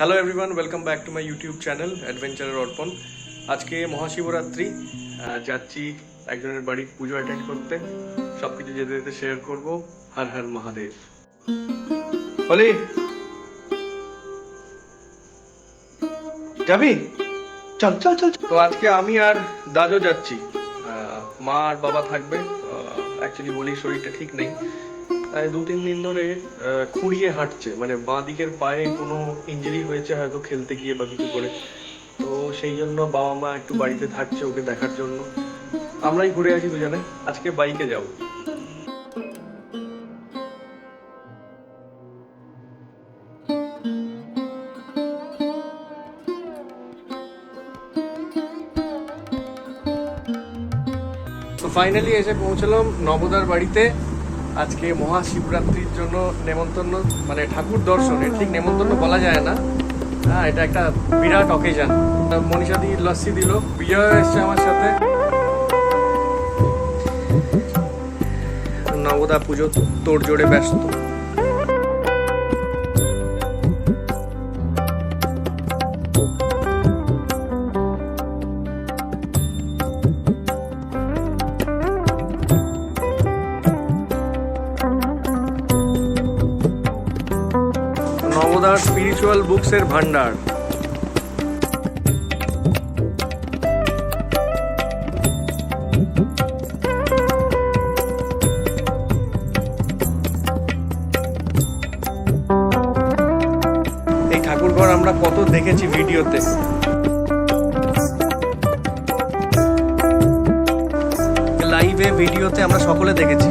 Hello everyone welcome back to my YouTube channel অ্যাডভেঞ্চারের Arpan আজকে মহাশিবরাত্রি যাচ্ছি একজনের বাড়ির পুজো অ্যাটেন্ড করতে। সব কিছু যেতে যেতে শেয়ার করব, হর হর মহাদেব। বলি যাবি? চল চল চল। তো আজকে আমি আর দাজও যাচ্ছি। মা আর বাবা থাকবে। অ্যাকচুয়ালি বলি শরীরটা ঠিক নেই। তাই দু তিন দিন ধরে খুঁড়িয়ে হাঁটছে। মানে বাঁ দিকের পায়ে কোনো ইঞ্জুরি হয়েছে হয়তো খেলতে গিয়ে বা কিছু করে। তো সেই জন্য বাবা মা একটু বাড়িতে থাকছে ওকে দেখার জন্য। আমরাই ঘুরে আছি দুজনে। আজকে বাইকে যাব। ফাইনালি এসে পৌঁছলাম নবদার বাড়িতে। আজকে মহাশিবরাত্রির জন্য নেমন্তন্ন মানে ঠাকুর দর্শনে ঠিক নেমন্তন্ন বলা যায় না। হ্যাঁ এটা একটা বিরাট অকেজান মনীষা দি লস্যি দিল, বিজয় এসছে আমার সাথে। নবদা পুজো তোর জোরে ব্যস্ত। নবদার স্পিরিচুয়াল বুকসের ভান্ডার এই ঠাকুরঘর আমরা কত দেখেছি ভিডিওতে। লাইভে ভিডিওতে আমরা সকলে দেখেছি।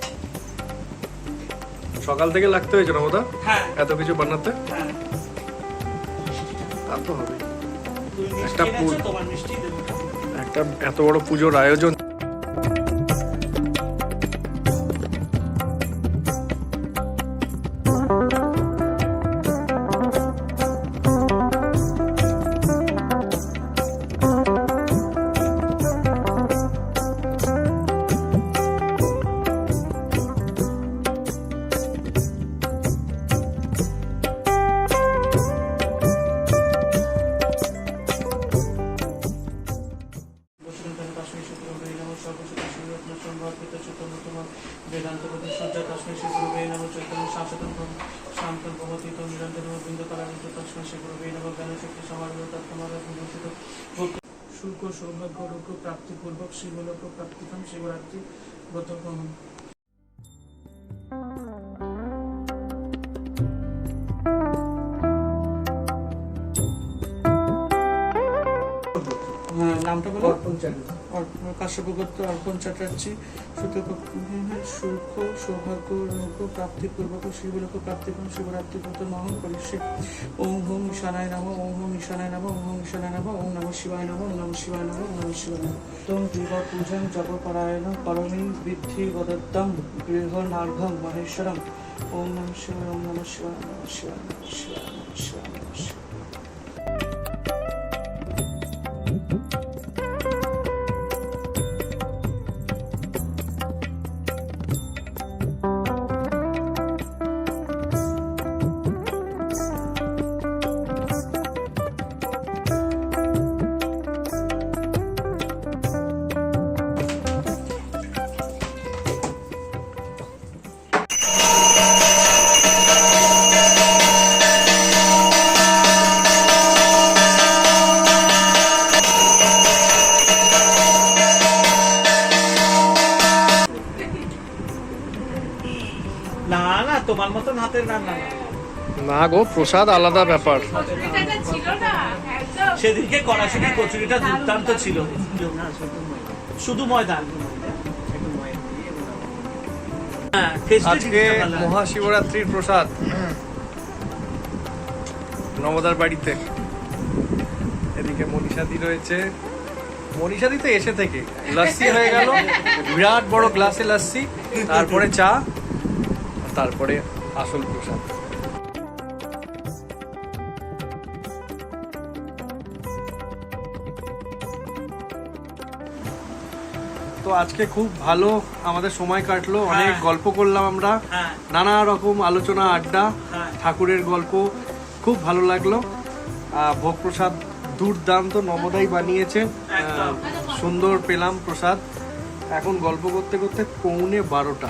সকাল থেকে লাগতে হয়েছে না বোধা? এত কিছু বানাতে? হ্যাঁ তা তো হবে। একটা একটা এত বড় পুজোর আয়োজন শাসতম শান্তম ভবতীত নিরঞ্জন বৃন্দ করামিত তস্মৈ শুক্রবে নম জ্ঞান শুল্ক সৌভাগ্য রোগ প্রাপ্তিপূর্বক শিবলোক প্রাপ্তিকম শিবরাত্রি ব্রত গ্রহণ হ্যাঁ নামটা বলো কাশ্যপগত্য অর্পণ চ্যাটার্জি শুল্ক সৌভাগ্য রোগ প্রাপ্তিপূর্বক শিবলোক প্রাপ্তিকম শিবরাত্রি ব্রত মহন করিষ্যে। ওম হোম ঈশানায় নাম ওম হোম ঈশানায় নাম ওম হোম ঈশানায় নাম ওম নম শিবায় নাম ওম নম শিবায় নাম ওম নম শিবায় নাম। তম জীব পূজন জপ পরায়ণ করমি বৃদ্ধি বদত্তম গৃহ নার্ঘম মহেশ্বরম। ওম নম শিবায় ওম নম শিবায় নম শিবায় নম শিবায় নম শিবায় নম শিবায় তোমার মতন হাতের রান্না না। গো প্রসাদ আলাদা ব্যাপার। কচুরিটা ছিল সেদিনকে কড়াশুটি কচুরিটা দুর্দান্ত ছিল। শুধু ময়দা হ্যাঁ আজকে মহাশিবরাত্রির প্রসাদ। নবদার বাড়িতে। এদিকে মনীষাদি রয়েছে। মনীষাদি তো এসে থেকে। লাস্সি হয়ে গেল। বিরাট বড় গ্লাসে লাস্সি। তারপরে চা। তারপরে আসল প্রসাদ তো আজকে খুব ভালো আমাদের সময় কাটলো। অনেক হ্যাঁ। গল্প করলাম আমরা। হ্যাঁ। নানা রকম আলোচনা আড্ডা হ্যাঁ। ঠাকুরের গল্প খুব ভালো লাগল। আহ, ভোগ প্রসাদ দুর্দান্ত নবদাই বানিয়েছে। আহ, সুন্দর পেলাম প্রসাদ। এখন গল্প করতে করতে পৌনে বারোটা।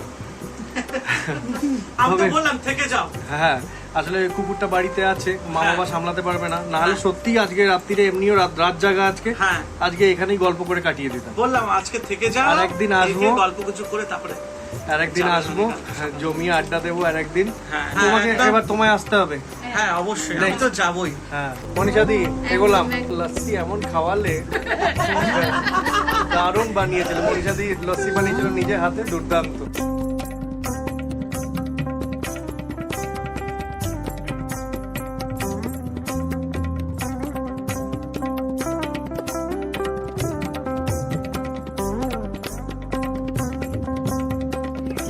আমি তো বললাম থেকে যাও। হ্যাঁ আসলে কুকুরটা বাড়িতে আছে মা হ্যাঁ। বাবা সামলাতে পারবে না। নাহলে হ্যাঁ। সত্যি আজকে রাত্রিরে এমনিও রাত রাত জাগা আজকে। হ্যাঁ। আজকে এখানেই গল্প করে কাটিয়ে দিতাম। বললাম আজকে থেকে যাও আর একদিন আসব। গল্প কিছু করে তারপরে আর একদিন আসব। জমিয়ে আড্ডা দেবো আর একদিন। হ্যাঁ, তোমাকে এবার তোমায় আসতে হবে। হ্যাঁ অবশ্যই। আমি তো যাবই। হ্যাঁ মনীষাদি এগোলাম। লস্যি এমন খাওয়ালে দারুণ বানিয়েছিল। মনীষাদি লস্যি বানিয়েছিল নিজের হাতে দুর্দান্ত।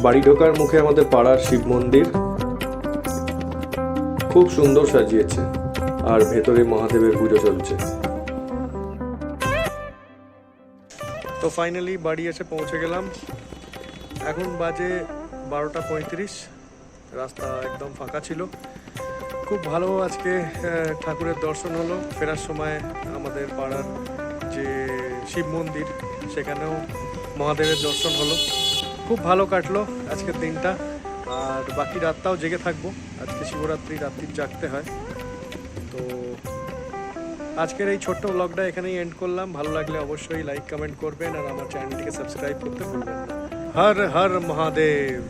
বাড়ি ঢোকার মুখে আমাদের পাড়ার শিব মন্দির খুব সুন্দর সাজিয়েছে, আর ভেতরে মহাদেবের পুজো চলছে। তো ফাইনালি বাড়ি এসে পৌঁছে গেলাম। এখন বাজে বারোটা পঁয়ত্রিশ, রাস্তা একদম ফাঁকা ছিল। খুব ভালো আজকে ঠাকুরের দর্শন হলো। ফেরার সময় আমাদের পাড়ার যে শিব মন্দির, সেখানেও মহাদেবের দর্শন হলো। খুব ভালো কাটলো আজকের দিনটা। আর বাকি রাতটাও জেগে থাকব। আজকে শিবরাত্রি, রাত্রি জাগতে হয়। তো আজকের এই ছোট্ট ব্লগটা এখানেই এন্ড করলাম। ভালো লাগলে অবশ্যই লাইক কমেন্ট করবেন আর আমার চ্যানেলটিকে সাবস্ক্রাইব করতে ভুলবেন না। হর হর মহাদেব।